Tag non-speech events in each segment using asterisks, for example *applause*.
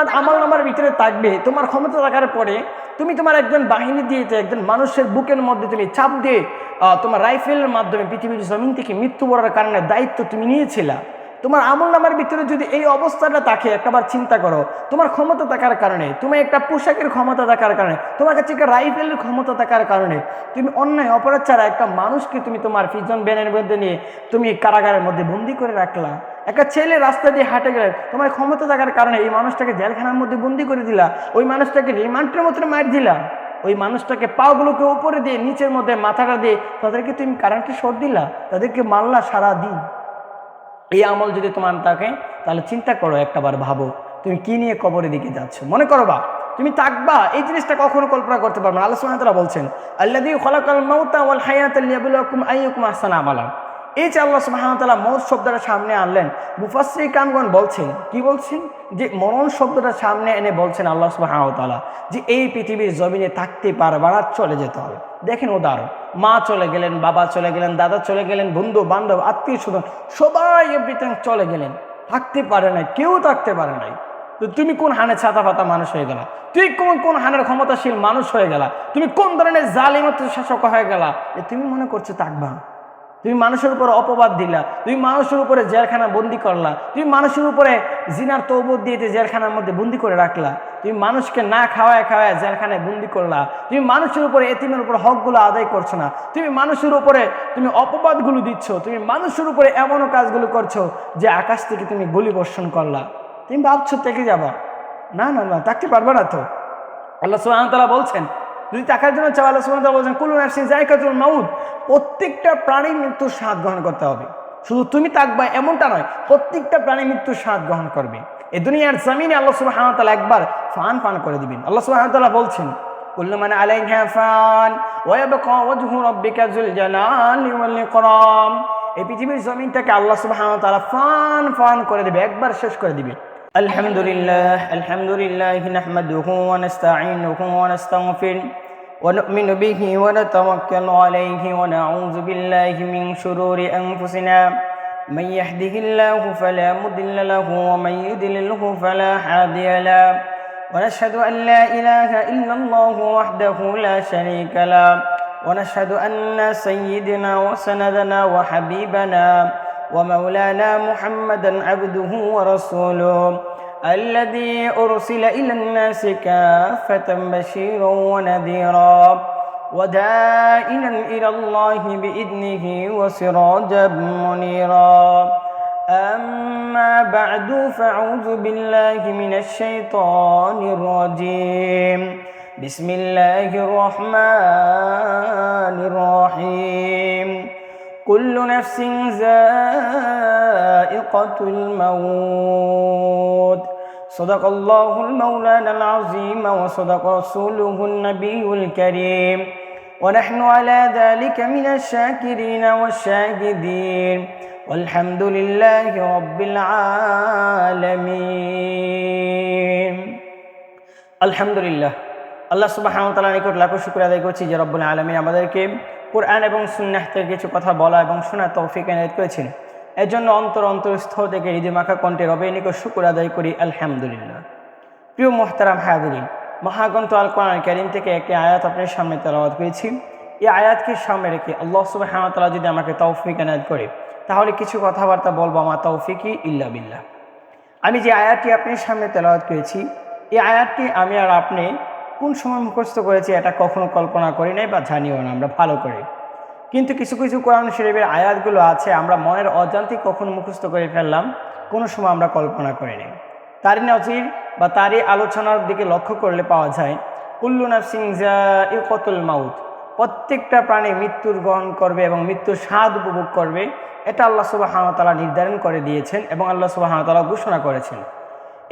তোমার আমল নামার ভিতরে থাকবে, তোমার ক্ষমতা থাকার পরে তুমি তোমার একজন বাহিনী দিয়ে একজন মানুষের বুকের মধ্যে তুমি চাপ দিয়ে তোমার রাইফেলের মাধ্যমে পৃথিবীর জমিন থেকে মৃত্যু বলার কারণে দায়িত্ব তুমি নিয়েছিলা। তোমার আমল নামার ভিতরে যদি এই অবস্থাটা থাকে, একবার চিন্তা করো, তোমার ক্ষমতা থাকার কারণে, তুমি একটা পোশাকের ক্ষমতা থাকার কারণে, তোমার কাছে একটা রাইফেলের ক্ষমতা থাকার কারণে, তুমি অন্যায়, অপরাধ ছাড়া একটা মানুষকে তুমি তোমার ফিজন ব্যানের মধ্যে নিয়ে তুমি কারাগারের মধ্যে বন্দি করে রাখলা। একটা ছেলে রাস্তা দিয়ে হাঁটে গেলে তোমার ক্ষমতা থাকার কারণে এই মানুষটাকে জেলখানার মধ্যে বন্দি করে দিলা, ওই মানুষটাকে রিমান্ডের মতো মার দিলা। ওই মানুষটাকে পাগুলোকে উপরে দিয়ে, নিচের মধ্যে মাথাটা দিয়ে তাদেরকে তুমি কারেন্টে শর্ট দিলা, তাদেরকে মারলা সারা দিন এই আমল যদি তোমার থাকে, তাহলে চিন্তা করো, একটাবার ভাবো, তুমি কি নিয়ে কবরের দিকে যাচ্ছ? মনে করো বা, তুমি তাকবা এই জিনিসটা কখনো কল্পনা করতে পারবে না। আল্লাহ সুবহানাহু বলছেন আল্লাহ খলাকাল মাউতা হায়াত আইয়ুকুম আহসানু আমালা। এই যে আল্লাহ তাআলা মৌত শব্দটা সামনে আনলেন, মুফাসসির কামগণ বলছেন, কি বলছেন? যে মরণ শব্দটা সামনে এনে বলছেন আল্লাহ তাআলা, যে এই পৃথিবীর জমিনে থাকতে পারবা চলে যেতে হবে। দেখেন উদাহরণ, মা চলে গেলেন, বাবা চলে গেলেন, দাদা চলে গেলেন, বন্ধু, বান্ধব, আত্মীয় স্বজন, সবাই এভরিথিং চলে গেলেন। থাকতে পারে নাই, কেউ থাকতে পারে নাই। তো তুমি কোন হানে ছাতা ফাতা মানুষ হয়ে গেলা? তুই কোন কোন হানের ক্ষমতাশীল মানুষ হয়ে গেলা? তুমি কোন ধরনের জালিমত শাসক হয়ে গেলা? তুমি মনে করছ থাকবা? তুমি মানুষের উপরে অপবাদ দিলা, তুমি মানুষের উপরে জেলখানা বন্দি করলা, তুমি মানুষের উপরে জিনার তৌবত দিয়ে জেলখানার মধ্যে বন্দি করে রাখলা, তুমি মানুষকে না খাওয়ায় খাওয়ায় জেলখানায় বন্দি করলা, তুমি মানুষের উপরে এতিমের উপরে হকগুলো আদায় করছ না, তুমি মানুষের উপরে তুমি অপবাদগুলো দিচ্ছ, তুমি মানুষের উপরে এমনও কাজগুলো করছ যে আকাশ থেকে তুমি গুলি বর্ষণ করলা। তুমি ভাবছ থেকে যাবা? না না না, থাকতে পারবে না তো। আল্লাহ সুবহানাহু বলছেন যদি টাকার জন্য চাও, আল্লাহ সুবহানাহু বলছেন, কুলু নাফসিন যায়কাতুল মাউত। প্রত্যেকটা প্রাণীর মৃত্যুর স্বাদ গ্রহণ করতে হবে। শুধু তুমি তাকবা এমনটা নয়, প্রত্যেকটা প্রাণী মৃত্যুর স্বাদ গ্রহণ করবে। এ দুনিয়ার জমিনে আল্লাহ সুবহানাহু তাআলা একবার ফান ফান করে দিবেন। আল্লাহ সুবহানাহু তাআলা বলছেন, কুল্লু ফান এই পৃথিবীর জমিনটাকে আল্লাহ ওয়া ফান ফান করে দিবে, একবার শেষ করে দিবে। الحمد لله الحمد لله نحمده ونستعينه ونستغفره ونؤمن به ونتوكل عليه ونعوذ بالله من شرور أنفسنا. من يهده الله فلا مضل له ومن يضلله فلا هادي له. ونشهد أن لا إله إلا الله وحده لا شريك له. ونشهد أن سيدنا وسندنا وحبيبنا ومولانا محمدا عبده ورسوله الذي أرسل إلى الناس كافة بشيرا ونذيرا ودائنا إلى الله بإذنه وسراجا منيرا. أما بعد فأعوذ بالله من الشيطان الرجيم. بسم الله الرحمن الرحيم. كل نفس ذائقة الموت. صدق الله المولانا العظيم وصدق رسوله النبي الكريم. ونحن على ذلك من الشاكرين والشاهدين. والحمد لله رب العالمين. الحمد لله. আল্লাহ সুবাহ নিকট লাখো শুক্র আদায় করছি যে রব্বুল আলমী আমাদেরকে কোরআন এবং সুন্নাহ থেকে কিছু কথা বলা এবং শোনা তৌফিক এনায়ত করেছেন। এর জন্য অন্তর অন্তরস্থ থেকে হৃদয় মাখা কণ্ঠে রবের নিকট শুক্র আদায় করি, আলহামদুলিল্লাহ। প্রিয় মোহতারাম হায়াদিন মহাগ্রন্থ আল কোরআন করিম থেকে একটি আয়াত আপনার সামনে তেলাওয়াত করেছি। এই আয়াতকে সামনে রেখে আল্লাহ সুবাহ যদি আমাকে তৌফিক এনায়ত করে, তাহলে কিছু কথাবার্তা বলব আমার তৌফিকই ইল্লা বিল্লাহ। আমি যে আয়াতটি আপনার সামনে তেলাওয়াত করেছি, এই আয়াতটি আমি আর আপনি কোন সময় মুখস্থ করেছি এটা কখনো কল্পনা করি নাই বা জানিও না, আমরা ভালো করে। কিন্তু কিছু কিছু কোরআন শরীফের আয়াতগুলো আছে, আমরা মনের অজান্তে কখনো মুখস্থ করে ফেললাম, কোনো সময় আমরা কল্পনা করি নাই। তারই নজির বা তারই আলোচনার দিকে লক্ষ্য করলে পাওয়া যায়, কুল্লু নাফসিং কতুল মাউত, প্রত্যেকটা প্রাণী মৃত্যুর গ্রহণ করবে এবং মৃত্যুর স্বাদ উপভোগ করবে, এটা আল্লাহ সুবাহতালা নির্ধারণ করে দিয়েছেন এবং আল্লাহ সুবাহতালা ঘোষণা করেছেন।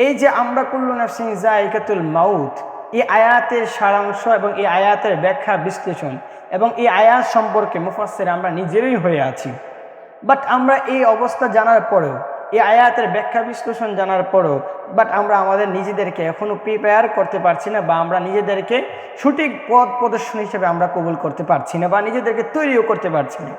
এই যে আমরা কুল্লু নাফসিং জায়কাতুল মাউত এই আয়াতের সারাংশ এবং এই আয়াতের ব্যাখ্যা বিশ্লেষণ এবং এই আয়াত সম্পর্কে মুফাসের আমরা নিজেরই হয়ে আছি। বাট আমরা এই অবস্থা জানার পরেও, এই আয়াতের ব্যাখ্যা বিশ্লেষণ জানার পরেও বাট আমরা আমাদের নিজেদেরকে এখনও প্রিপেয়ার করতে পারছি না বা আমরা নিজেদেরকে সঠিক পথ প্রদর্শন হিসেবে আমরা কবুল করতে পারছি না বা নিজেদেরকে তৈরিও করতে পারছি না।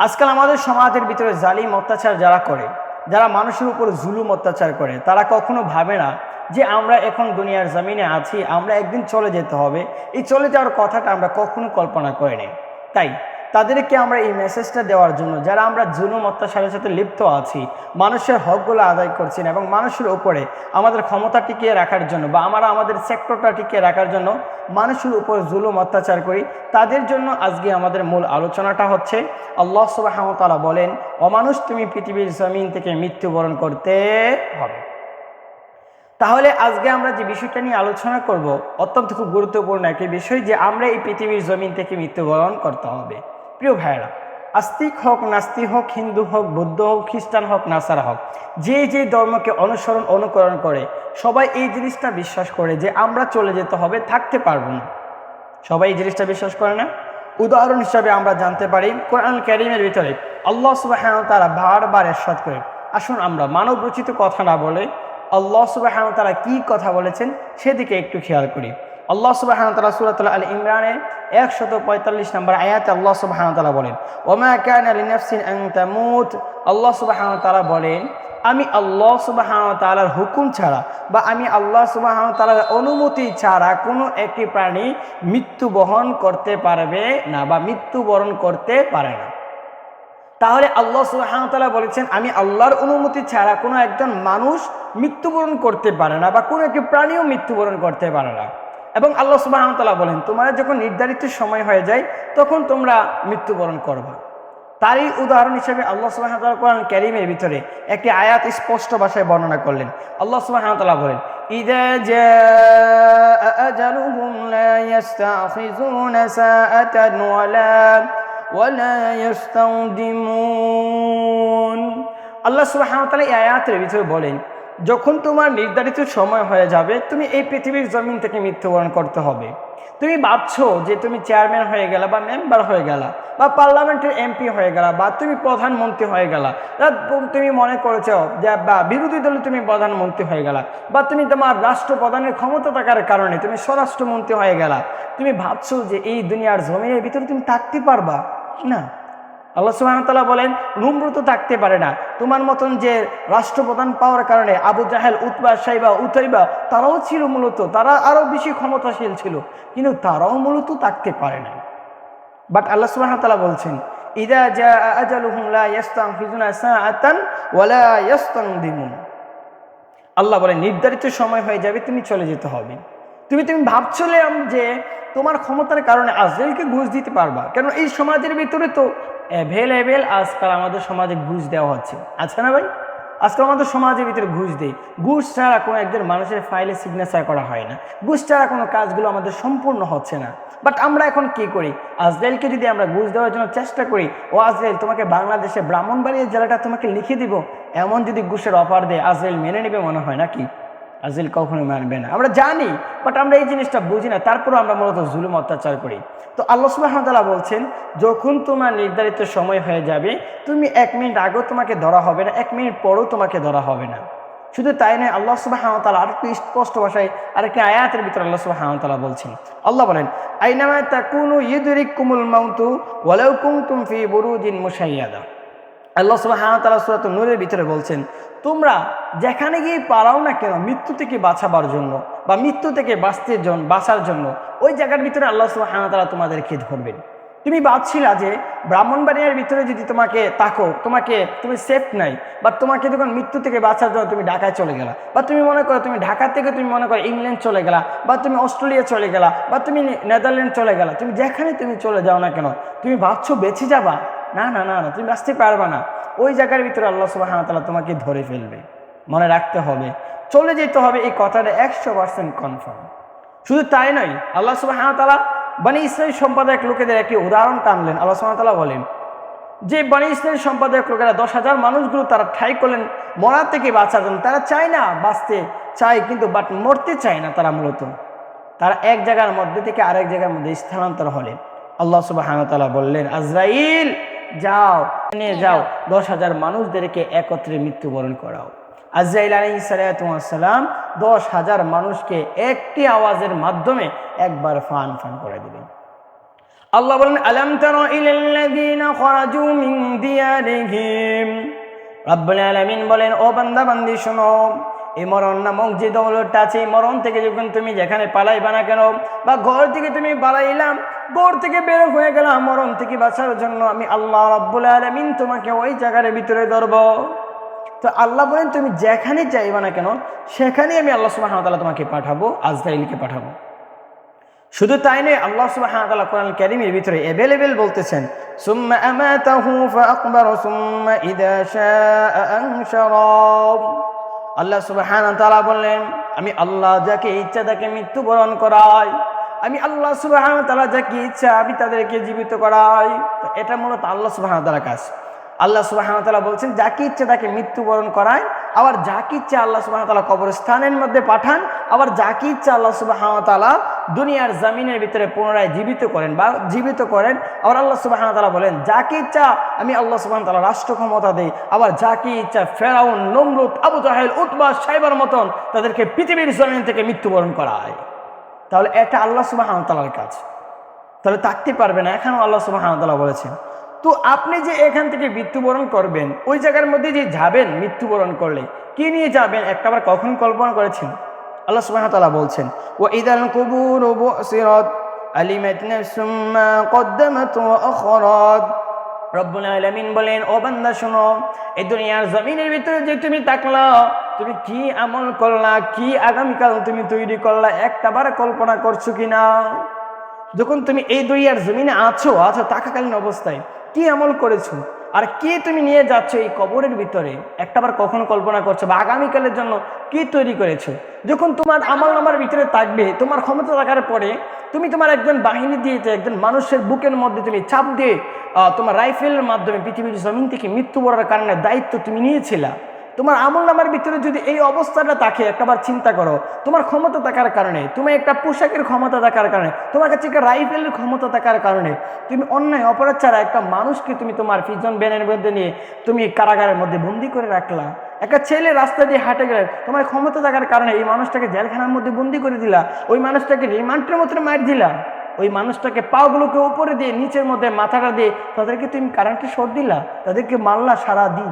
আজকাল আমাদের সমাজের ভিতরে জালিম অত্যাচার যারা করে যারা মানুষের উপর জুলুম অত্যাচার করে, তারা কখনো ভাবে না যে আমরা এখন দুনিয়ার জমিনে আছি, আমরা একদিন চলে যেতে হবে। এই চলে যাওয়ার কথাটা আমরা কখনো কল্পনা করিনি তাই তাদেরকে আমরা এই মেসেজটা দেওয়ার জন্য, যারা আমরা জুলুম অত্যাচারের সাথে লিপ্ত আছি, মানুষের হকগুলো আদায় করছি না এবং মানুষের উপরে আমাদের ক্ষমতা টিকিয়ে রাখার জন্য বা আমরা আমাদের সেক্টরটা টিকিয়ে রাখার জন্য মানুষের উপর জুলুম অত্যাচার করি, তাদের জন্য আজকে আমাদের মূল আলোচনাটা হচ্ছে, আল্লাহ সুবাহতালা বলেন, অমানুষ তুমি পৃথিবীর জমিন থেকে মৃত্যুবরণ করতে হবে। তাহলে আজকে আমরা যে বিষয়টা নিয়ে আলোচনা করব, অত্যন্ত খুব গুরুত্বপূর্ণ একটি বিষয় যে আমরা এই পৃথিবীর জমিন থেকে মৃত্যুবরণ করতে হবে। প্রিয় ভাইয়েরা আস্তিক হোক, নাস্তিক হোক, হিন্দু হোক, বৌদ্ধ হোক, খ্রিস্টান হোক, নাসারা হোক, যে যে ধর্মকে অনুসরণ, অনুকরণ করে, সবাই এই জিনিসটা বিশ্বাস করে যে আমরা চলে যেতে হবে, থাকতে পারব না। সবাই এই জিনিসটা বিশ্বাস করে না? উদাহরণ হিসাবে আমরা জানতে পারি কোরআন ক্যারিমের ভিতরে আল্লাহ সুবাহ তারা বারবার এরশাদ করে। আসুন আমরা মানব রচিত কথা না বলে আল্লাহ সুবাহ তারা কি কথা বলেছেন সেদিকে একটু খেয়াল করি। আল্লাহ সুবাহ তালা সুরাতুল্লাহ আল ইমরানের একশত পঁয়তাল্লিশ নম্বর আয়াতে আল্লাহ সুবাহ তালা বলেন, ওমা কান আলী নফসিন আং তামুত। আল্লাহ সুবাহ তালা বলেন, আমি আল্লাহ সুবাহ তালার হুকুম ছাড়া বা আমি আল্লাহ সুবাহ তালার অনুমতি ছাড়া কোনো একটি প্রাণী মৃত্যু বহন করতে পারবে না বা মৃত্যুবরণ করতে পারে না। তাহলে আল্লাহ সুহামতাল্লাহ বলেছেন, আমি আল্লাহর অনুমতি ছাড়া কোনো একজন মানুষ মৃত্যুবরণ করতে পারে না বা কোনো একটি প্রাণীও মৃত্যুবরণ করতে পারে না। এবং আল্লাহ সুবাহতাল্লাহ বলেন তোমার যখন নির্ধারিত সময় হয়ে যায় তখন তোমরা মৃত্যুবরণ করবা তারই উদাহরণ হিসেবে আল্লাহ সুবাহতাল্লাহ কোরআন ক্যারিমের ভিতরে একটি আয়াত স্পষ্ট ভাষায় বর্ণনা করলেন আল্লাহ সুবাহতাল্লাহ বলেন إذا جاء أجلهم لا يستأخذون ساعة ولا ولا يستخدمون আল্লাহ সুবহানাহু ওয়া তাআলা এই আয়াতের ভিতরে বলেন যখন তোমার নির্ধারিত সময় হয়ে যাবে, তুমি এই পৃথিবীর জমিন থেকে মৃত্যুবরণ করতে হবে। তুমি ভাবছ যে তুমি চেয়ারম্যান হয়ে গেলা বা মেম্বার হয়ে গেলা বা পার্লামেন্টের এমপি হয়ে গেলা বা তুমি প্রধানমন্ত্রী হয়ে গেলা। তুমি মনে করেছ যে বা বিরোধী দলে তুমি প্রধানমন্ত্রী হয়ে গেলা বা তুমি তোমার রাষ্ট্রপ্রধানের ক্ষমতা থাকার কারণে তুমি স্বরাষ্ট্রমন্ত্রী হয়ে গেলা। তুমি ভাবছ যে এই দুনিয়ার জমিনের ভিতরে তুমি থাকতে পারবা? না। আল্লাহ সুবাহতাল্লাহ বলেন রুমরু তো থাকতে পারে না। তোমার মতন যে রাষ্ট্রপ্রধান পাওয়ার কারণে আবু জাহেল, উতবা, সাইবা উতৈবা তারাও ছিল মূলত, তারা আরও বেশি ক্ষমতাশীল ছিল, কিন্তু তারাও মূলত থাকতে পারে না বাট আল্লাহ সুবাহতাল্লাহ বলছেন, ইদা জা আজালুহুম ওয়ালা আল্লাহ বলে নির্ধারিত সময় হয়ে যাবে, তুমি চলে যেতে হবে। তুমি তুমি ভাবছিলাম যে তোমার ক্ষমতার কারণে আজরাইলকে ঘুষ দিতে পারবা। কেন এই সমাজের ভিতরে তো অ্যাভেলেবেল আজকাল আমাদের সমাজে ঘুষ দেওয়া হচ্ছে। আছে না ভাই? আজকাল আমাদের সমাজের ভিতরে ঘুষ দেই। ঘুষ ছাড়া কোনো একজন মানুষের ফাইলে সিগনেচার করা হয় না। ঘুষ ছাড়া কোনো কাজগুলো আমাদের সম্পূর্ণ হচ্ছে না। বাট আমরা এখন কি করি? আজরাইলকে যদি আমরা ঘুষ দেওয়ার জন্য চেষ্টা করি, ও আজরাইল, তোমাকে বাংলাদেশে ব্রাহ্মণবাড়িয়া জেলাটা তোমাকে লিখে দিব। এমন যদি ঘুষের অফার দেয়, আজরাইল মেনে নেবে মনে হয় নাকি? আজরাইল কখনো মানবে না। আমরা জানি বাট আমরা এই জিনিসটা বুঝি না। তারপরও আমরা মূলত জুলুম অত্যাচার করি। তো আল্লাহ সুবাহতাল্লাহ বলছেন, যখন তোমার নির্ধারিত সময় হয়ে যাবে, তুমি এক মিনিট আগেও তোমাকে ধরা হবে না, এক মিনিট পরও তোমাকে ধরা হবে না। শুধু তাই নয়, আল্লাহ আর একটু স্পষ্ট ভাষায় আরেকটি আয়াতের ভিতরে আল্লাহ সুবাহতাল্লাহ বলছেন। আল্লাহ বলেন, আইনামা তাকুনু ইদুরিক কুমুল মাউতু ওয়ালাউ কুনতুম ফি বুরুজিন মুশাইয়াদা। আল্লাহ সুবাহতাল্লাহ সুরাত নূরের ভিতরে বলছেন, তোমরা যেখানে গিয়ে পারাও না কেন, মৃত্যু থেকে বাঁচাবার জন্য বা মৃত্যু থেকে বাঁচতে জন্য বাঁচার জন্য, ওই জায়গার ভিতরে আল্লাহ সুবাহতাল্লাহ তোমাদেরকে ধরবেন তুমি ভাবছিলা যে ব্রাহ্মণবাড়িয়ার ভিতরে যদি তোমাকে তাকো তোমাকে, তুমি সেফ নাই, বা তোমাকে যখন মৃত্যু থেকে বাঁচার জন্য তুমি ঢাকায় চলে গেলা, বা তুমি মনে করো, তুমি ঢাকা থেকে তুমি মনে করো ইংল্যান্ড চলে গেলা, বা তুমি অস্ট্রেলিয়া চলে গেলা, বা তুমি নেদারল্যান্ড চলে গেলা, তুমি যেখানে তুমি চলে যাও না কেন, তুমি ভাবছ বেঁচে যাবা? না না না না, তুমি বাঁচতে পারবা না। ওই জায়গার ভিতরে আল্লাহ সুবাহ তালা তোমাকে ধরে ফেলবে। মনে রাখতে হবে। চলে যেতে হবে এই কথাটা একশো পার্সেন্ট কনফার্ম শুধু তাই নয়, আল্লাহ সুবাহ তালা বানি ইসরায়েল সম্পাদক লোকেদের একটি উদাহরণ টানলেন। আল্লাহ সুবাহ তালা বলেন, যে বানি ইসরায়েল সম্পাদক লোকেরা দশ হাজার মানুষগুলো তারা ঠাই করলেন মরার থেকে বাঁচার জন্য। তারা চায় না বাঁচতে, চায় কিন্তু বাট মরতে চায় না তারা মূলত। তারা এক জায়গার মধ্যে থেকে আরেক জায়গার মধ্যে স্থানান্তর হলেন। আল্লাহ সুবাহ বললেন, আজরাইল যাও নিয়ে যাও। দশ হাজার মানুষদেরকে একত্রে মৃত্যুবরণ করাও। আজরাইল আলী সালাম দশ হাজার মানুষকে একটি আওয়াজের মাধ্যমে একবার ফান ফান করে দিবেন আল্লাহ বলেন আলম তারা ইলাল্লাযীনা খারাজু মিন দিয়ারিহিম? রব্বুল আলামিন বলেন ও বান্দা বান্দি শোনো। এই মরণ নামক যে দৌলতটা আছে, এই মরণ থেকে যখন তুমি যেখানে পালাইবে না কেন, বা ঘর থেকে তুমি পালাইলাম ঘর থেকে বের হয়ে গেলাম, মরণ থেকে বাঁচার জন্য আমি আল্লাহ রব্বুল আলমিন তোমাকে ওই জায়গার ভিতরে ধরব। তো আল্লাহ বলেন, তুমি যেখানে চাইবে না কেন, সেখানেই আমি আল্লাহ সুবাহ তোমাকে পাঠাবো আজদাইলকে পাঠাবো। শুধু তাই নয়, আল্লাহ সুবাহ কোরআন ক্যারিমের ভিতরে অ্যাভেলেবেল বলতেছেন, সুম্মা আমাতাহু ফাকবার সুম্মা ইদা শাআ আনশারা। আল্লাহ সুবহান তালা বললেন, আমি আল্লাহ যাকে ইচ্ছা তাকে মৃত্যুবরণ করাই। আমি আল্লাহ সুবহানাহু তালা যাকে ইচ্ছা আমি তাদেরকে জীবিত করাই। তো এটা মূলত আল্লাহ সুবাহান তালা কাজ। আল্লাহ সুবাহান তালা বলছেন, যাকে ইচ্ছা তাকে মৃত্যুবরণ করায় আবার যাকে ইচ্ছে আল্লাহ তাআলা কবরস্থানের মধ্যে পাঠান, আবার যাকে ইচ্ছে আল্লাহ ওয়া দুনিয়ার জমিনের ভিতরে পুনরায় জীবিত করেন বা জীবিত করেন, আবার আল্লাহ তাআলা বলেন যাকে ইচ্ছা আমি আল্লাহ তাআলা রাষ্ট্র ক্ষমতা দেই। আবার যাকে ইচ্ছা ফেরাউন, নমরুদ, আবু জাহেল, উতবা, সাইবার মতন তাদেরকে পৃথিবীর জমিন থেকে মৃত্যুবরণ করায়। তাহলে এটা আল্লাহ ওয়া কাজ। তাহলে থাকতে পারবে না, এখানেও আল্লাহ ওয়া বলেছেন তো আপনি যে এখান থেকে মৃত্যুবরণ করবেন, ওই জায়গার মধ্যে যে যাবেন মৃত্যুবরণ করলে, কি নিয়ে যাবেন? একটাবার কখন কল্পনা করেছেন? আল্লাহ ওয়া বলছেন ওয়া ইদাল কুবুর কদ্দামাত ওয়া রব্বুল আলামিন বলেন, ও বান্দা, শোনো, এই দুনিয়ার জমিনের ভিতরে যে তুমি তাকলা তুমি কি আমল করলা, কি আগামীকাল তুমি তৈরি করলা একটাবার কল্পনা করছ কিনা? যখন তুমি এই দুনিয়ার জমিনে আছো আছো থাকাকালীন অবস্থায় কি আমল করেছ? আর কি তুমি নিয়ে যাচ্ছ এই কবরের ভিতরে? একটাবার কখনো কল্পনা করছ বা আগামীকালের জন্য কি তৈরি করেছ? যখন তোমার আমল নামার ভিতরে থাকবে, তোমার ক্ষমতা থাকার পরে তুমি তোমার একজন বাহিনী দিয়ে একজন মানুষের বুকের মধ্যে তুমি চাপ দিয়ে তোমার রাইফেলের মাধ্যমে পৃথিবীর জমিন থেকে মৃত্যু বলার কারণে দায়িত্ব তুমি নিয়েছিলা তোমার আমল নামার ভিতরে যদি এই অবস্থাটা থাকে, একবার চিন্তা করো, তোমার ক্ষমতা থাকার কারণে তুমি একটা পোশাকের ক্ষমতা থাকার কারণে, তোমার কাছে একটা রাইফেলের ক্ষমতা থাকার কারণে, তুমি অন্যায়, অপরাধ ছাড়া একটা মানুষকে তুমি তোমার ফিজন ব্যানের মধ্যে নিয়ে তুমি কারাগারের মধ্যে বন্দি করে রাখলা। একটা ছেলে রাস্তা দিয়ে হাঁটে গেলে তোমার ক্ষমতা থাকার কারণে এই মানুষটাকে জেলখানার মধ্যে বন্দি করে দিলা, ওই মানুষটাকে রিমান্ডের মতো মার দিলা। ওই মানুষটাকে পাগুলোকে উপরে দিয়ে, নিচের মধ্যে মাথাটা দিয়ে তাদেরকে তুমি কারেন্টে শর্ট দিলা, তাদেরকে মারলা সারা দিন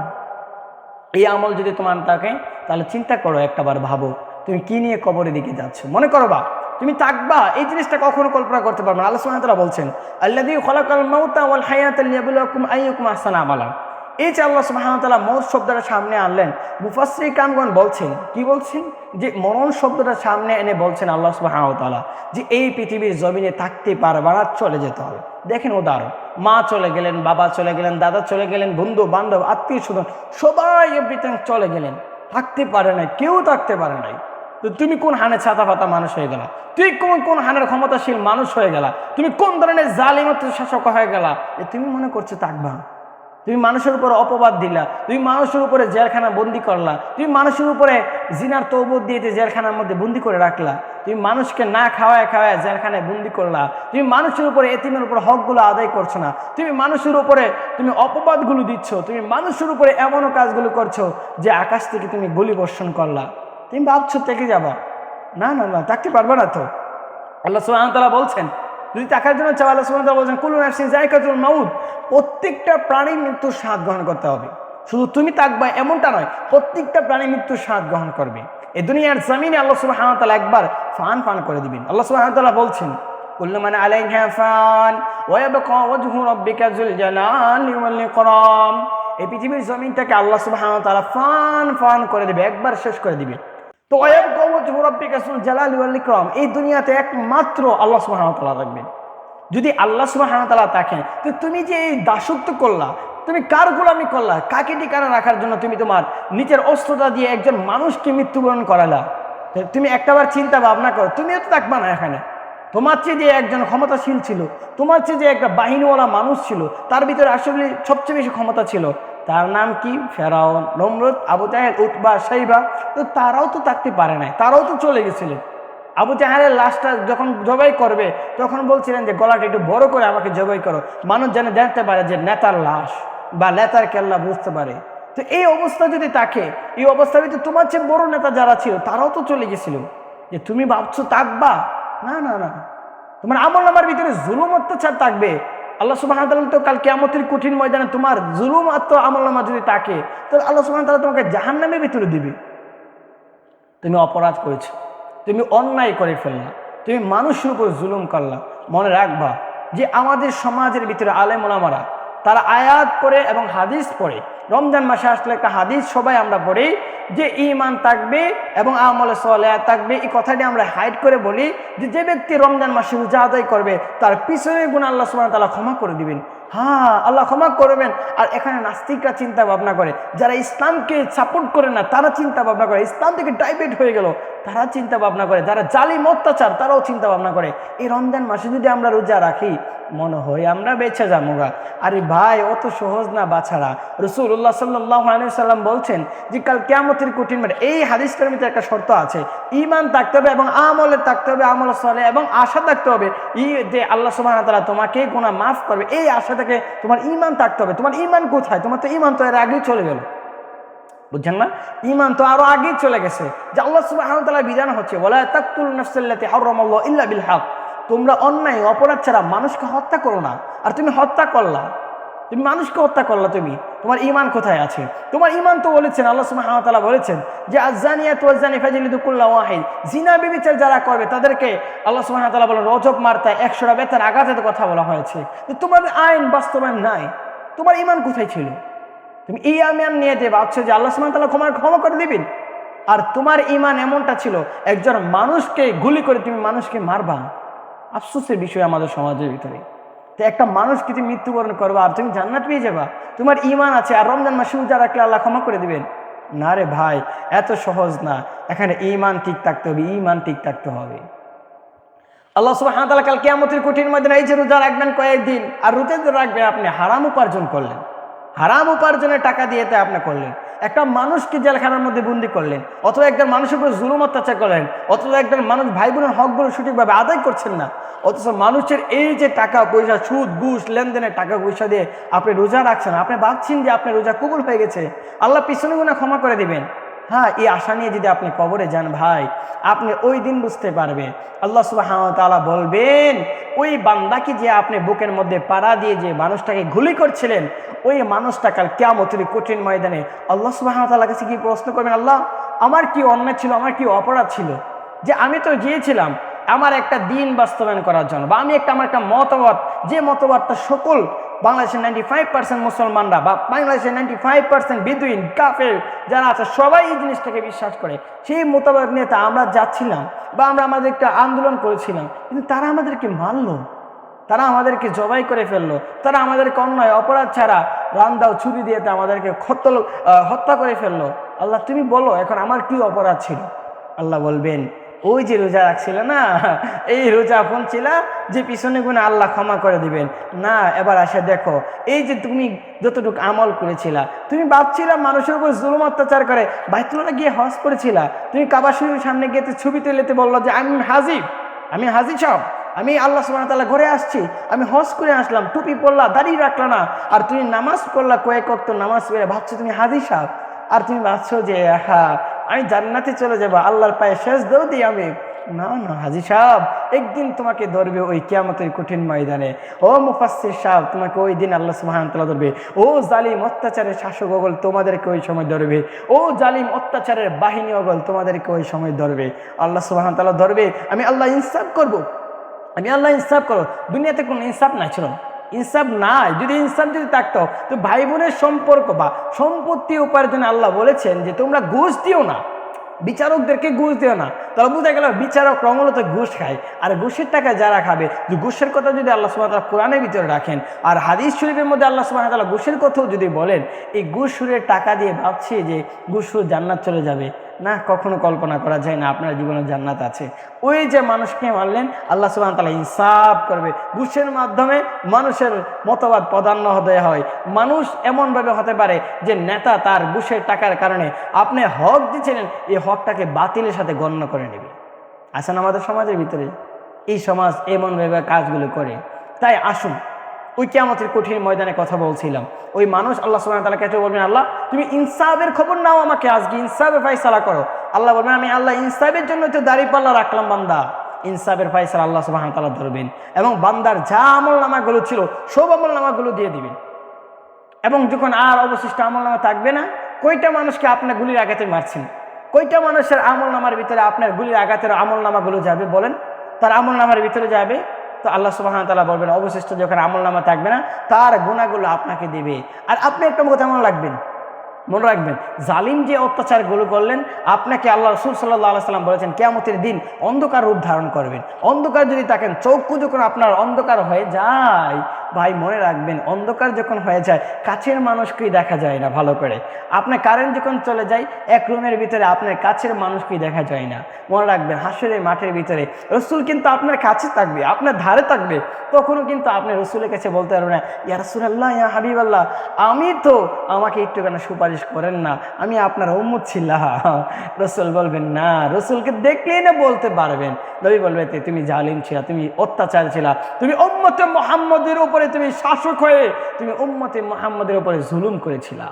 এই আমল যদি তোমার থাকে, তাহলে চিন্তা করো একটাবার, ভাবো, তুমি কি নিয়ে কবরের দিকে যাচ্ছ? মনে করো বা, তুমি থাকবা, এই জিনিসটা কখনো কল্পনা করতে পারবে না। আল্লাহ তারা বলছেন আল্লাহ খালাকাল মাউতা আমালা। এই যে আল্লাহ ওয়া মৌত শব্দটা সামনে আনলেন, মুফাসসির কামগণ বলছেন, কি বলছেন? যে মরণ শব্দটা সামনে এনে বলছেন আল্লাহ তাআলা, যে এই পৃথিবীর জমিনে থাকতে পারবা না চলে যেতে হবে। দেখেন উদাহরণ, মা চলে গেলেন, বাবা চলে গেলেন, দাদা চলে গেলেন বন্ধু বান্ধব আত্মীয় স্বজন, সবাই এভরিথিং চলে গেলেন, থাকতে পারে নাই, কেউ থাকতে পারে নাই। তো তুমি কোন হানে ছাতা ফাতা মানুষ হয়ে গেলা? তুই কোন কোন হানের ক্ষমতাশীল মানুষ হয়ে গেলা? তুমি কোন ধরনের জালিমত শাসক হয়ে গেলা? তুমি মনে করছ থাকবা তুমি মানুষের উপরে অপবাদ দিলা, তুমি মানুষের উপরে জেলখানা বন্দি করলা, তুমি মানুষের উপরে জিনার তৌবত দিয়ে জেলখানার মধ্যে বন্দি করে রাখলা, তুমি মানুষকে না খাওয়ায় খাওয়ায় জেলখানায় বন্দি করলা, তুমি মানুষের উপরে এতিমের উপরে হকগুলো আদায় করছ না, তুমি মানুষের উপরে তুমি অপবাদগুলো দিচ্ছ, তুমি মানুষের উপরে এমনও কাজগুলো করছ যে আকাশ থেকে তুমি গুলি বর্ষণ করলা। তুমি ভাবছ থেকে যাবা? না না না, থাকতে পারবে না তো। আল্লাহ সুবহানাহু বলছেন যদি টাকার জন্য চাও, আল্লাহ সুবহানাহু বলছেন কুলু নাফসিন যায়কাতুল মাউত। প্রত্যেকটা প্রাণীর মৃত্যুর স্বাদ গ্রহণ করতে হবে। শুধু তুমি থাকবা এমনটা নয়, প্রত্যেকটা প্রাণী মৃত্যুর স্বাদ গ্রহণ করবে। এ দুনিয়ার জমিনে আল্লাহ তাআলা একবার ফান ফান করে দিবেন। আল্লাহ ওয়া বলছেন জালালি ওয়াল এই পৃথিবীর জমিনটাকে আল্লাহ সুবহানাহু ফান ফান করে দিবে, একবার শেষ করে দিবে। তো জালাল ইকরাম। এই দুনিয়াতে একমাত্র যদি তো তুমি যে এই দাসত্ব করলা, তুমি কার করলা রাখার জন্য তুমি তোমার নিজের অস্ত্রতা দিয়ে একজন মানুষকে মৃত্যুবরণ করালা? তুমি একটাবার চিন্তা ভাবনা করো, তুমিও তো থাকবা না এখানে। তোমার চেয়ে যে একজন ক্ষমতাশীল ছিল, তোমার চেয়ে যে একটা বাহিনীওয়ালা মানুষ ছিল, তার ভিতরে আসলে সবচেয়ে বেশি ক্ষমতা ছিল। তার নাম কি? ফেরাউন। নমরুদ, আবু জাহেল, উতবা, সাইবা। তো তারাও তো থাকতে পারে নাই, তারাও তো চলে গেছিলেন। আবু জাহালের লাশটা যখন জবাই করবে, তখন বলছিলেন যে, গলাটা একটু বড় করে আমাকে জবাই করো। মানুষ যেন জানতে পারে যে, নেতার লাশ বা নেতার কেল্লা বুঝতে পারে। তো এই অবস্থা যদি তাকে এই অবস্থার ভিতরে তোমার চেয়ে বড় নেতা যারা ছিল, তারাও তো চলে গেছিল। যে, তুমি ভাবছ থাকবা? না না না। তোমার আমল নামার ভিতরে জুলুম অত্যাচার থাকবে। আল্লাহ সুবাহ তো কাল কেমতের কঠিন ময়দানে তোমার জুলুম আত্ম আমলামা যদি তাকে, তাহলে আল্লাহ সুবাহ তালা তোমাকে জাহান্নামের ভিতরে দিবে। তুমি অপরাধ করেছ, তুমি অন্যায় করে ফেললা, তুমি মানুষের উপর জুলুম করলা। মনে রাখবা যে আমাদের সমাজের ভিতরে আলেম ওলামারা তারা আয়াত পড়ে এবং হাদিস পড়ে। রমজান মাসে আসলে একটা হাদিস সবাই আমরা পড়ি যে ইমান থাকবে এবং আমলে সলে থাকবে। এই কথাটি আমরা হাইড করে বলি যে যে ব্যক্তি রমজান মাসে রোজা আদায় করবে, তার পিছনে গুণ আল্লাহ সুবাহ তালা ক্ষমা করে দিবেন। হ্যাঁ আল্লাহ ক্ষমা করবেন। আর এখানে নাস্তিকরা চিন্তা ভাবনা করে। যারা ইসলামকে সাপোর্ট করে না, তারা চিন্তা ভাবনা করে। ইসলাম থেকে ডাইভেট হয়ে গেল, তারা চিন্তা ভাবনা করে। যারা জালিম, অত্যাচার, তারাও চিন্তা ভাবনা করে। এই রমজান মাসে যদি আমরা রোজা রাখি, মনে হয় আমরা বেঁচে যাব আরে ভাই, অত সহজ না বাছাড়া রসুল্লাহ সাল্লাহ সাল্লাম বলছেন যে, কাল কেমতের কঠিন মানে এই হাদিসটার মধ্যে একটা শর্ত আছে। ইমান থাকতে হবে এবং আমলে থাকতে হবে, আমল সলে এবং আশা থাকতে হবে। ই যে আল্লাহ সুবাহ তালা তোমাকে গোনা মাফ করবে। এই আশা থেকে তোমার ইমান থাকতে হবে। তোমার ইমান কোথায়? তোমার তো ইমান তো এর আগেই চলে গেল। বুঝছেন না? ইমান তো আরও আগেই চলে গেছে। যে আল্লাহ সুবাহ বিধান হচ্ছে বলা তাকতুল নফসাল্লাতি হরমাল্লাহ ইল্লা বিল হক। তোমরা অন্যায়, অপরাধ ছাড়া মানুষকে হত্যা করো না। আর তুমি হত্যা করলা। তুমি মানুষকে হত্যা করলা তুমি। তোমার ইমান কোথায় আছে? তোমার ইমান তো বলেছেন, আল্লাহ সুমাহতালা বলেছেন যে আজানিয়া তো আজানি ফাজিলিদুকুল্লাহ ওয়াহিদ। জিনা বিবিচার যারা করবে, তাদেরকে আল্লাহ সুমাহতালা বলেন, রজব মার্তায় একশোটা বেতার আঘাতের কথা বলা হয়েছে। তোমার আইন বাস্তবায়ন নাই। তোমার ইমান কোথায় ছিল? তুমি এই আমিয়ান নিয়ে যে ভাবছ যে আল্লাহ সুমাহতালা ক্ষমা ক্ষমা করে দিবেন। আর তোমার ইমান এমনটা ছিল, একজন মানুষকে গুলি করে তুমি মানুষকে মারবা। আফসোসের বিষয় আমাদের সমাজের ভিতরে। তো একটা মানুষকে তুমি মৃত্যুবরণ করবা আর তুমি জান্নাত পেয়ে যাবা। তোমার ইমান আছে আর রমজান মাসে উজা রাখলে আল্লাহ ক্ষমা করে দিবেন। না রে ভাই, এত সহজ না। এখানে ইমান ঠিক থাকতে হবে ইমান ঠিক থাকতে হবে। আল্লাহ সুবাহ কাল কেমতের কঠিন মধ্যে এই যে রোজা রাখবেন কয়েকদিন, আর রোজা রাখবেন আপনি হারাম উপার্জন করলেন। হারাম উপার্জনের টাকা দিয়ে তে আপনি করলেন। একটা মানুষকে জেলখানার মধ্যে বন্দি করলেন? অথবা একজন মানুষের উপর জুলুম অত্যাচার করলেন? অথবা একজন মানুষ ভাই বোনের হকগুলো সঠিকভাবে আদায় করছেন না? অথচ মানুষের এই যে টাকা পয়সা, সুদ, ঘুষ, লেনদেনের টাকা পয়সা দিয়ে আপনি রোজা রাখছেন, আপনি ভাবছেন যে আপনার রোজা কবুল হয়ে গেছে। আল্লাহ পিছনে গুণা ক্ষমা করে দিবেন। হ্যাঁ এই আশা নিয়ে যদি আপনি কবরে যান ভাই, আপনি ওই দিন বুঝতে পারবেন আল্লাহ সুবাহ তালা বলবেন, ওই বান্দাকে যে আপনি বুকের মধ্যে পাড়া দিয়ে যে মানুষটাকে গুলি করছিলেন, ওই মানুষটা কাল কেমতের কঠিন ময়দানে আল্লাহ সুবাহ তাল্লাহ কাছে কি প্রশ্ন করবেন? আল্লাহ, আমার কি অন্যায় ছিল? আমার কি অপরাধ ছিল? যে আমি তো গিয়েছিলাম, আমার একটা দিন বাস্তবায়ন করার জন্য, বা আমি একটা, আমার একটা মতবাদ, যে মতবাদটা সকল বাংলাদেশের নাইনটি ফাইভ পার্সেন্ট মুসলমানরা বা বাংলাদেশের নাইনটি ফাইভ পার্সেন্ট বিদুইন কাফের যারা আছে, সবাই এই জিনিসটাকে বিশ্বাস করে। সেই মোতাবেক নিয়ে তা আমরা যাচ্ছিলাম বা আমরা আমাদের একটা আন্দোলন করেছিলাম, কিন্তু তারা আমাদেরকে মানলো। তারা আমাদেরকে জবাই করে ফেলল। তারা আমাদেরকে অন্যায়, অপরাধ ছাড়া রান্দাও ছুরি দিয়ে তা আমাদেরকে খত্তল হত্যা করে ফেলল। আল্লাহ তুমি বলো, এখন আমার কি অপরাধ ছিল? আল্লাহ বলবেন ওই যে রোজা রাখছিল না, এই রোজা আপন ছিল যে পিছনে গুণে আল্লাহ ক্ষমা করে দিবেন। না, এবার আসে দেখো, এই যে তুমি যতটুকু আমল করেছিলা, তুমি ভাবছিলা মানুষের উপর জুলুম অত্যাচার করে, বাইতুল্লাহ গিয়ে হজ করেছিলা, তুমি কাবা সামনে গিয়ে ছবি তুলেতে বলল যে, আমি হাজিব আমি হাজি সব, আমি আল্লাহ সুবাহ তাল্লাহ ঘরে আসছি, আমি হজ করে আসলাম, টুপি পড়লা দাঁড়িয়ে রাখলা না, আর তুমি নামাজ পড়লা কয়েক অক্ত নামাজ পড়ে ভাবছ তুমি হাজি সাহ আর তুমি ভাবছ যে হ্যাঁ আমি জান্নাতে চলে যাব, আল্লাহর পায়ে শেষ দেও দিই আমি। না না, হাজি সাহেব, একদিন তোমাকে ধরবে ওই কিয়ামতের কঠিন ময়দানে। ও মুফাসির সাহেব, তোমাকে ওই দিন আল্লাহ সুহানতলা ধরবে। ও জালিম অত্যাচারের শাসক অগল তোমাদেরকে ওই সময় ধরবে। ও জালিম অত্যাচারের বাহিনী অগল তোমাদেরকে ওই সময় ধরবে। আল্লাহ সুহানতলা ধরবে, আমি আল্লাহ ইনসাফ করব। আমি আল্লাহ ইনসাফ করো দুনিয়াতে কোনো ইনসাফ নাই ছিল ইনসাফ নাই। যদি ইনসাফ যদি থাকতো, তো ভাই বোনের সম্পর্ক বা সম্পত্তি উপার্জনে আল্লাহ বলেছেন যে, তোমরা ঘুষ দিও না। বিচারকদেরকে ঘুষ দিও না। তাহলে বুঝা গেল বিচারক রঙলত ঘুষ খায়। আর ঘুষের টাকা যারা খাবে ঘুষের কথা যদি আল্লাহ সুবাহ কোরআনের ভিতরে রাখেন, আর হাদিস শরীফের মধ্যে আল্লাহ সুবাহ তালা ঘুষের কথাও যদি বলেন, এই ঘুষ টাকা দিয়ে ভাবছি যে, ঘুষ জান্নাত চলে যাবে। না, কখনো কল্পনা করা যায় না, আপনার জীবনে জান্নাত আছে। ওই যে মানুষকে মারলেন, আল্লাহ সুবাহ তালা ইনসাফ করবে। ঘুষের মাধ্যমে মানুষের মতবাদ প্রাধান্য হতে হয়। মানুষ এমনভাবে হতে পারে যে নেতা তার ঘুষের টাকার কারণে আপনি হক দিচ্ছিলেন, এই হকটাকে বাতিলের সাথে গণ্য করে নেবে। আসেন আমাদের সমাজের ভিতরে? এই সমাজ এমনভাবে কাজগুলো করে। তাই আসুন ওই কেমতের কঠিন ময়দানে কথা বলছিলাম। ওই মানুষ আল্লাহ সুবাহ তালা কেটে বলবেন, আল্লাহ, তুমি ইনসাফের খবর নাও আমাকে আজকে, ইনসাফের ফাইসালা করো। আল্লাহ বলবেন, আমি আল্লাহ ইনসাফের জন্য তো দাড়ি পাল্লা রাখলাম, বান্দা। ইনসাফের ফাইসালা আল্লাহ সুবাহ তালা ধরবেন এবং বান্দার যা আমল নামাগুলো ছিল, সব আমল নামাগুলো দিয়ে দিবেন। এবং যখন আর অবশিষ্ট আমল নামা থাকবে না, কয়টা মানুষকে আপনার গুলির আঘাতে মারছেন? কয়টা মানুষের আমল নামার ভিতরে আপনার গুলির আঘাতের আমল নামাগুলো যাবে বলেন? তার আমল নামার ভিতরে যাবে তো আল্লাহ সুবাহ তালা বলবেন, অবশিষ্ট যখন আমল নামা থাকবে না, তার গুণাগুলো আপনাকে দেবে। আর আপনি একটা কথা মনে রাখবেন মনে রাখবেন, জালিম যে অত্যাচারগুলো করলেন, আপনাকে আল্লাহ রসুল সাল্লাহ সাল্লাম বলেছেন, কেয়ামতের দিন অন্ধকার রূপ ধারণ করবেন। অন্ধকার যদি থাকেন, চোখ যখন আপনার অন্ধকার হয়ে যায়। ভাই মনে রাখবেন, অন্ধকার যখন হয়ে যায়, কাছের মানুষকেই দেখা যায় না ভালো করে। আপনার কারেন্ট যখন চলে যায়, এক রুমের ভিতরে আপনার কাছের মানুষকেই দেখা যায় না। মনে রাখবেন, হাসরের মাঠের ভিতরে। রসুল কিন্তু আপনার কাছে থাকবে, আপনার ধারে থাকবে। তখনও কিন্তু আপনি রসুলের কাছে বলতে পারবেন না, ইয়া রসুল আল্লাহ ইয়া হাবিব আল্লাহ আমি তো আমাকে একটুখানি সুপারিশ করেন না, আমি আপনার উম্মত ছিলাম। *laughs* রসুল বলবেন, না, রসুলকে দেখলেই না বলতে পারবেন। নবী বলবে তুমি জালিম ছিলা, তুমি অত্যাচার ছিলা, তুমি উম্মতে মোহাম্মদের উপরে তুমি শাসক হয়ে তুমি উম্মতে মোহাম্মদের উপরে জুলুম করেছিলা।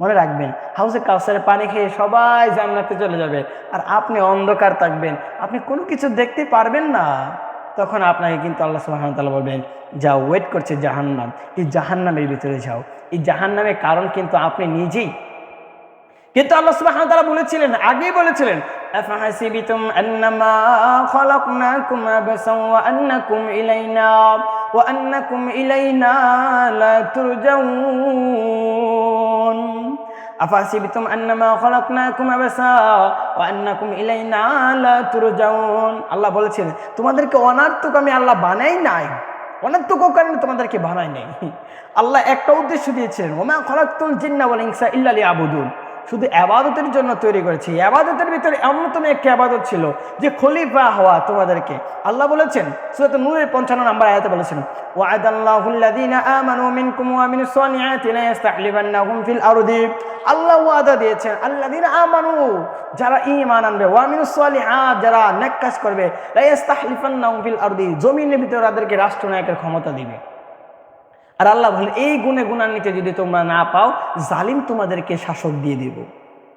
মনে রাখবেন, হাউসে কাউসারের পানি খেয়ে সবাই জান্নাতে চলে যাবে। আর আপনি অন্ধকার থাকবেন, আপনি কোনো কিছু দেখতে পারবেন না। তখন আপনাকে কিন্তু আল্লাহ সুহামতাল্লাহ বলবেন যা ওয়েট করছে জাহান্নাম। এই জাহান্নামের ভিতরে যাও। এই জাহান্নামের কারণ কিন্তু আপনি নিজেই। কিন্তু আল্লাহ সুবহানাহু তাআলা বলেছিলেন, আগেই বলেছিলেন, আফাহাসিবিতুম আন্নামা খালাকনাকুম আবাসান ওয়া আন্নাকুম ইলাইনা। ইলাইনা লা তুরজাউন আফাহাসিবিতুম আন্নামা খালাকনাকুম আবাসা ওয়া আন্নাকুম ইলাইনা লা তুরজাউন আল্লাহ বলেছেন, তোমাদেরকে অনার্থক আমি আল্লাহ বানাই নাই। অনার্থক কারণে তোমাদেরকে বানাই নাই। আল্লাহ একটা উদ্দেশ্য দিয়েছিলেন ওমা খলাকুল জিন্না ওয়াল ইনসা ইল্লা লিয়াবুদুন। শুধু আবাদতের জন্য তৈরি করেছি। আবাদতের ভিতরে অন্যতম একটি আবাদত ছিল যে খলিফা হওয়া তোমাদেরকে। আল্লাহ বলেছেন, সুরাত নূরের পঞ্চান্ন নাম্বার আয়াতে বলেছেন আল্লাহ ওয়াদা দিয়েছেন যারা আনবে যারা নেক কাজ জমিনের ভিতরে রাষ্ট্রনায়কের ক্ষমতা দিবে। আর আল্লাহ বলেন, এই গুণে গুণান্বিত যদি তোমরা না পাও, জালিম তোমাদেরকে শাসক দিয়ে দিব।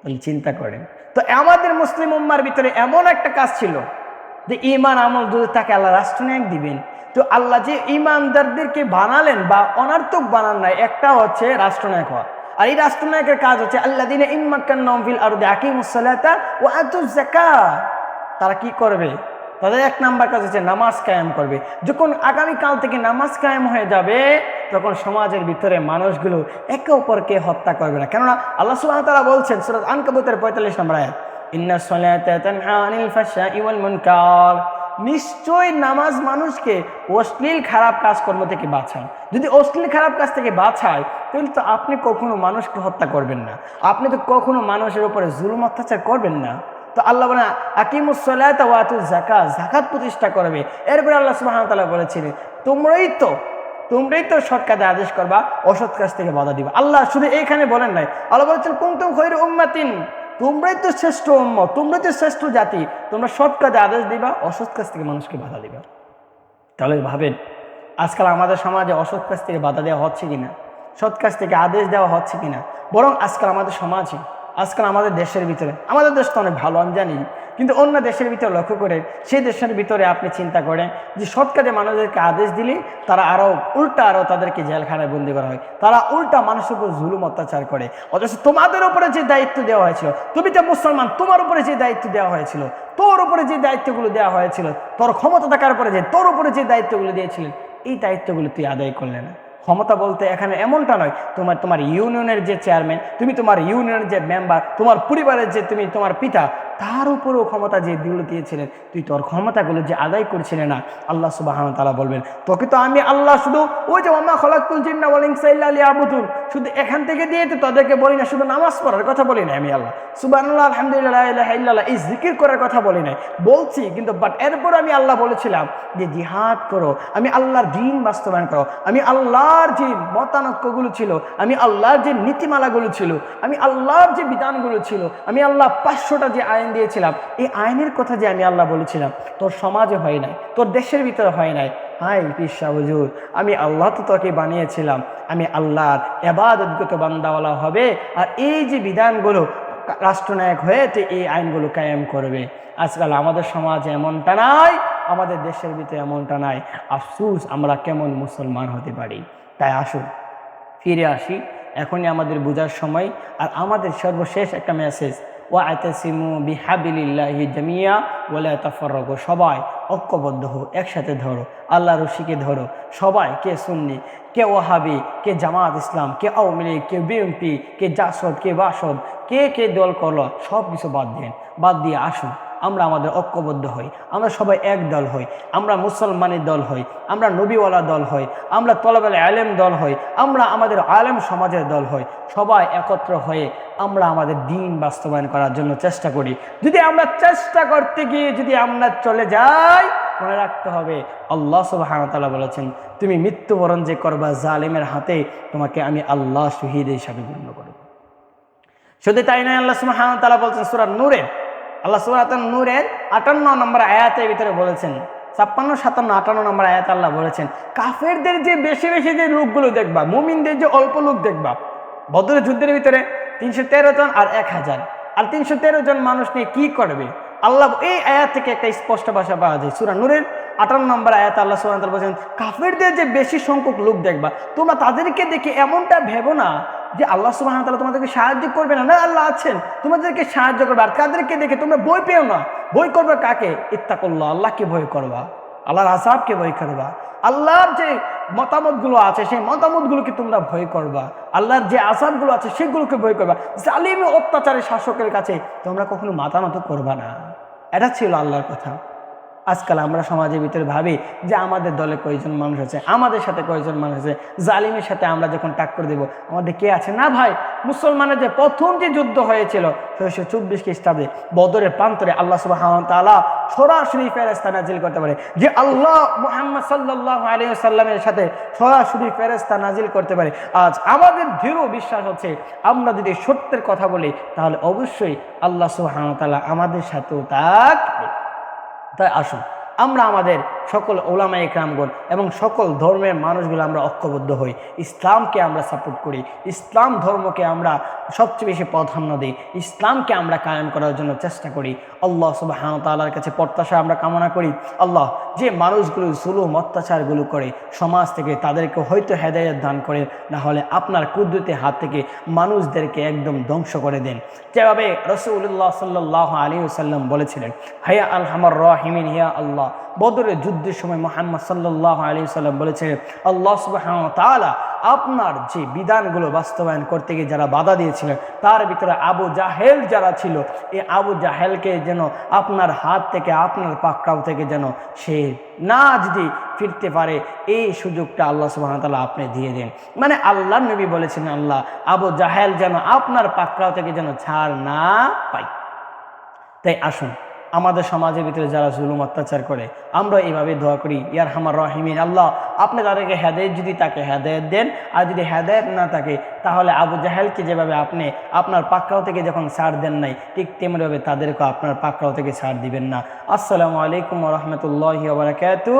তাহলে চিন্তা করেন। তো আমাদের মুসলিম উম্মার ভিতরে এমন একটা কাজ ছিল যে ইমান আমল যদি তাকে আল্লাহ রাষ্ট্রনায়ক দিবেন। তো আল্লাহ যে ইমানদারদেরকে বানালেন বা অনার্থক বানান নাই, একটা হচ্ছে রাষ্ট্রনায়ক হওয়া। আর এই রাষ্ট্রনায়কের কাজ হচ্ছে আল্লাহ দিনে ইম্মাক্কান নমফিল আর আকিমুসাল্লাতা ও আতু জাকা তারা কি করবে? তাদের এক নাম্বার কাজ হচ্ছে নামাজ কায়েম করবে। যখন আগামীকাল থেকে নামাজ কায়েম হয়ে যাবে, তখন সমাজের ভিতরে মানুষগুলো একে অপরকে হত্যা করবে না। কেননা আল্লাহ ওয়া তাআলা বলছেন, সূরা আনকাবুতের 45 নম্বর মুনকার। নিশ্চয় নামাজ মানুষকে অশ্লীল খারাপ কাজকর্ম থেকে বাঁচায়। যদি অশ্লীল খারাপ কাজ থেকে বাঁচায়, তাহলে তো আপনি কখনো মানুষকে হত্যা করবেন না। আপনি তো কখনো মানুষের উপরে জুলুম অত্যাচার করবেন না। তো আল্লাহ বলে আকিমুসলাত ওয়াতু জাকাত প্রতিষ্ঠা করবে। এরপরে আল্লাহ তাআলা বলেছিলেন তোমরাই তো তোমরাই তো সৎ কাজে আদেশ করবা, অসৎ কাজ থেকে বাধা দিবা। আল্লাহ শুধু এইখানে বলেন নাই, আল্লাহ বলেছেন কুমতুম খৈর উম্মাতিন। তোমরাই তো শ্রেষ্ঠ উম্ম তোমরাই তো শ্রেষ্ঠ জাতি, তোমরা সৎ কাজে আদেশ দিবা, অসৎ কাজ থেকে মানুষকে বাধা দিবা। তাহলে ভাবেন, আজকাল আমাদের সমাজে অসৎ কাজ থেকে বাধা দেওয়া হচ্ছে কিনা? সৎ কাজ থেকে আদেশ দেওয়া হচ্ছে কিনা? বরং আজকাল আমাদের সমাজে আজকাল আমাদের দেশের ভিতরে, আমাদের দেশ তো অনেক ভালো, আমি জানি, কিন্তু অন্য দেশের ভিতরে লক্ষ্য করে সেই দেশের ভিতরে আপনি চিন্তা করেন যে সৎ কাজে মানুষদেরকে আদেশ দিলে তারা আরও উল্টা আরও তাদেরকে জেলখানায় বন্দি করা হয়। তারা উল্টা মানুষের উপর জুলুম অত্যাচার করে। অথচ তোমাদের উপরে যে দায়িত্ব দেওয়া হয়েছিল, তুমি তো মুসলমান, তোমার উপরে যে দায়িত্ব দেওয়া হয়েছিল, তোর উপরে যে দায়িত্বগুলো দেওয়া হয়েছিল, তোর ক্ষমতা থাকার পরে যে তোর উপরে যে দায়িত্বগুলো দিয়েছিলেন, এই দায়িত্বগুলো তুই আদায় করলে না। ক্ষমতা বলতে এখানে এমনটা নয়, তোমার তোমার ইউনিয়নের যে চেয়ারম্যান তুমি তোমার ইউনিয়নের যে মেম্বার তোমার পরিবারের যে, তুমি তোমার পিতা তার উপরেও ক্ষমতা যে দিগুলো দিয়েছিলেন, তুই তোর ক্ষমতাগুলো যে আদায় করছিলে না, আল্লাহ সুবাহ তালা বলবেন, তোকে তো আমি আল্লাহ শুধু ওই যে মামা খলাকুল জিন্না বলিং সাইল্লা আলী আবুতুল শুধু এখান থেকে দিয়ে তো তাদেরকে বলি না, শুধু নামাজ পড়ার কথা বলি না আমি আল্লাহ। সুবাহ আলহামদুলিল্লাহ এই জিকির করার কথা বলি নাই, বলছি কিন্তু বাট এরপর আমি আল্লাহ বলেছিলাম যে জিহাদ করো, আমি আল্লাহর দিন বাস্তবায়ন করো, আমি আল্লাহর যে মতানক্যগুলো ছিল, আমি আল্লাহর যে নীতিমালাগুলো ছিল, আমি আল্লাহর যে বিধানগুলো ছিল, আমি আল্লাহ পাঁচশোটা যে আইন দিয়েছিলাম, এই আইনের কথা যে আমি আল্লাহ বলেছিলাম, তোর সমাজে হয় নাই, তোর দেশের ভিতরে হয় নাই। হাই পিসা হুজুর, আমি আল্লাহ তো তোকে বানিয়েছিলাম, আমি আল্লাহর এবাদতগত বান্দাওয়ালা হবে, আর এই যে বিধানগুলো রাষ্ট্রনায়ক হয়ে এই আইনগুলো কায়েম করবে। আজকাল আমাদের সমাজ এমনটা নাই, আমাদের দেশের ভিতরে এমনটা নাই, আফসুস, আমরা কেমন মুসলমান হতে পারি। তাই আসুন, ফিরে আসি, এখনই আমাদের বোঝার সময়, আর আমাদের সর্বশেষ একটা মেসেজ ও আতাসিমু বিহাবিলিল্লাহি জামিয়া ওলা তাফরগো সবাই ঐক্যবদ্ধ হো একসাথে ধরো আল্লাহ রশিকে ধরো। সবাই কে সুন্নি, কে ওহাবি কে জামাত ইসলাম, কে আওয়ামী লীগ, কে বিএনপি, কে জাসদ, কে বাসদ, কে কে দল করল সব কিছু বাদ দিন। বাদ দিয়ে আসুন। আমরা আমাদের ঐক্যবদ্ধ হই, আমরা সবাই এক দল হই, আমরা মুসলমানের দল হই, আমরা নবীওয়ালা দল হই, আমরা তলবেলা আলেম দল হই, আমরা আমাদের আলেম সমাজের দল হই, সবাই একত্র হয়ে আমরা আমাদের দিন বাস্তবায়ন করার জন্য চেষ্টা করি। যদি আমরা চেষ্টা করতে গিয়ে যদি আমরা চলে যাই, মনে রাখতে হবে, আল্লাহ সব সুবাহানতালা বলেছেন, তুমি মৃত্যুবরণ যে করবা জালেমের হাতে, তোমাকে আমি আল্লাহ শহীদ হিসাবে গণ্য করব। শুধু তাই নয়, আল্লাহ সুবাহানতালা বলছেন সুরাত নূরের আল্লাহ সুবাহ নূরের আটান্ন নম্বর আয়াতের ভিতরে বলেছেন, ছাপ্পান্ন, সাতান্ন, আটান্ন নম্বর আয়াত আল্লাহ বলেছেন, কাফেরদের যে বেশি বেশি যে লোকগুলো দেখবা, মুমিনদের যে অল্প লোক দেখবা বদরের যুদ্ধের ভিতরে তিনশো তেরো জন আর এক হাজার। আর তিনশো তেরো জন মানুষ নিয়ে কী করবে? আল্লাহ এই আয়াত থেকে একটা স্পষ্ট ভাষা পাওয়া যায়। সুরা নূরের আটান্ন নম্বর আয়াত আল্লাহ সুবাহ বলছেন, কাফেরদের যে বেশি সংখ্যক লোক দেখবা, তোমরা তাদেরকে দেখে এমনটা ভেবো না যে আল্লাহ সুবাহ তালা তোমাদেরকে সাহায্য করবে না। না, আল্লাহ আছেন। তোমাদেরকে সাহায্য করবে। আর তাদেরকে দেখে তোমরা বই পেও না। বই করবে কাকে? ইত্তা করল আল্লাহকে ভয় করবা। আল্লাহর আসাবকে ভয় করবা। আল্লাহর যে মতামতগুলো আছে, সেই মতামতগুলোকে তোমরা ভয় করবা। আল্লাহর যে আসাবগুলো আছে, সেগুলোকে ভয় করবা। জালিম অত্যাচারের শাসকের কাছে তোমরা কখনো মাথা মতো করবা না। এটা ছিল আল্লাহর কথা। আজকাল আমরা সমাজের ভিতরে ভাবি যে আমাদের দলে কয়েকজন মানুষ আছে, আমাদের সাথে কয়েকজন মানুষ আছে, জালিমের সাথে আমরা যখন টাক্কর দেব, আমাদের কে আছে? না ভাই, মুসলমানের যে প্রথম যে যুদ্ধ হয়েছিল ছয়শো চব্বিশ খ্রিস্টাব্দে, বদরের প্রান্তরে আল্লাহ সুবাহ তালা সরাসরি ফেরেস্তা নাজিল করতে পারে, যে আল্লাহ মোহাম্মদ সাল্লাহ আলী সাল্লামের সাথে সরাসরি ফেরেস্তা নাজিল করতে পারে। আজ আমাদের দৃঢ় বিশ্বাস হচ্ছে, আমরা যদি সত্যের কথা বলি, তাহলে অবশ্যই আল্লাহ সুবাহ আমাদের সাথেও থাকবে। তাই আসুন আমরা আমাদের সকল ওলামা একরামগণ এবং সকল ধর্মের মানুষগুলো আমরা ঐক্যবদ্ধ হই। ইসলামকে আমরা সাপোর্ট করি। ইসলাম ধর্মকে আমরা সবচেয়ে বেশি প্রাধান্য দিই। ইসলামকে আমরা কায়েম করার জন্য চেষ্টা করি। আল্লাহ সুবাহ তালার কাছে প্রত্যাশা আমরা কামনা করি। আল্লাহ যে মানুষগুলো জুলুম, অত্যাচারগুলো করে, সমাজ থেকে তাদেরকে হয়তো হেদায়ত দান করে, না হলে আপনার কুদরতি হাত থেকে মানুষদেরকে একদম ধ্বংস করে দেন। যেভাবে রসুল্লাহ সাল্লাহ আলী সাল্লাম বলেছিলেন, হায়া আল রাহিমিন, হিয়া আল্লাহ। বদরের যুদ্ধের সময় মোহাম্মদ সাল্লাহ আলী সাল্লাম বলেছিলেন আল্লাহ সুবাহ তালা আপনার যে বিধানগুলো বাস্তবায়ন করতে গিয়ে যারা বাধা দিয়েছিলেন, তার ভিতরে আবু জাহেল যারা ছিল, এই আবু জাহেলকে যেন আপনার হাত থেকে, আপনার পাকড়াও থেকে যেন সে না যদি ফিরতে পারে, এই সুযোগটা আল্লাহ সুবাহতাল্লাহ আপনি দিয়ে দেন। মানে আল্লাহ নবী বলেছেন, আল্লাহ, আবু জাহেল যেন আপনার পাকড়াও থেকে যেন ছাড় না পাই তাই আসুন আমাদের সমাজের ভিতরে যারা জুলুম অত্যাচার করে, আমরা এইভাবে দোয়া করি ইয়ার হামার রহিমিন, আল্লাহ, আপনি তাদেরকে হেদায়ত, যদি তাকে হেদায়ত দেন, আর যদি হেদায়ত না থাকে, তাহলে আবু জাহেলকে যেভাবে আপনি আপনার পাকড়াও থেকে যখন ছাড় দেন নাই, ঠিক তেমনিভাবে তাদেরকে আপনার পাকড়াও থেকে ছাড় দিবেন না। আসসালামু আলাইকুম রহমতুল্লাহ বারাকাতু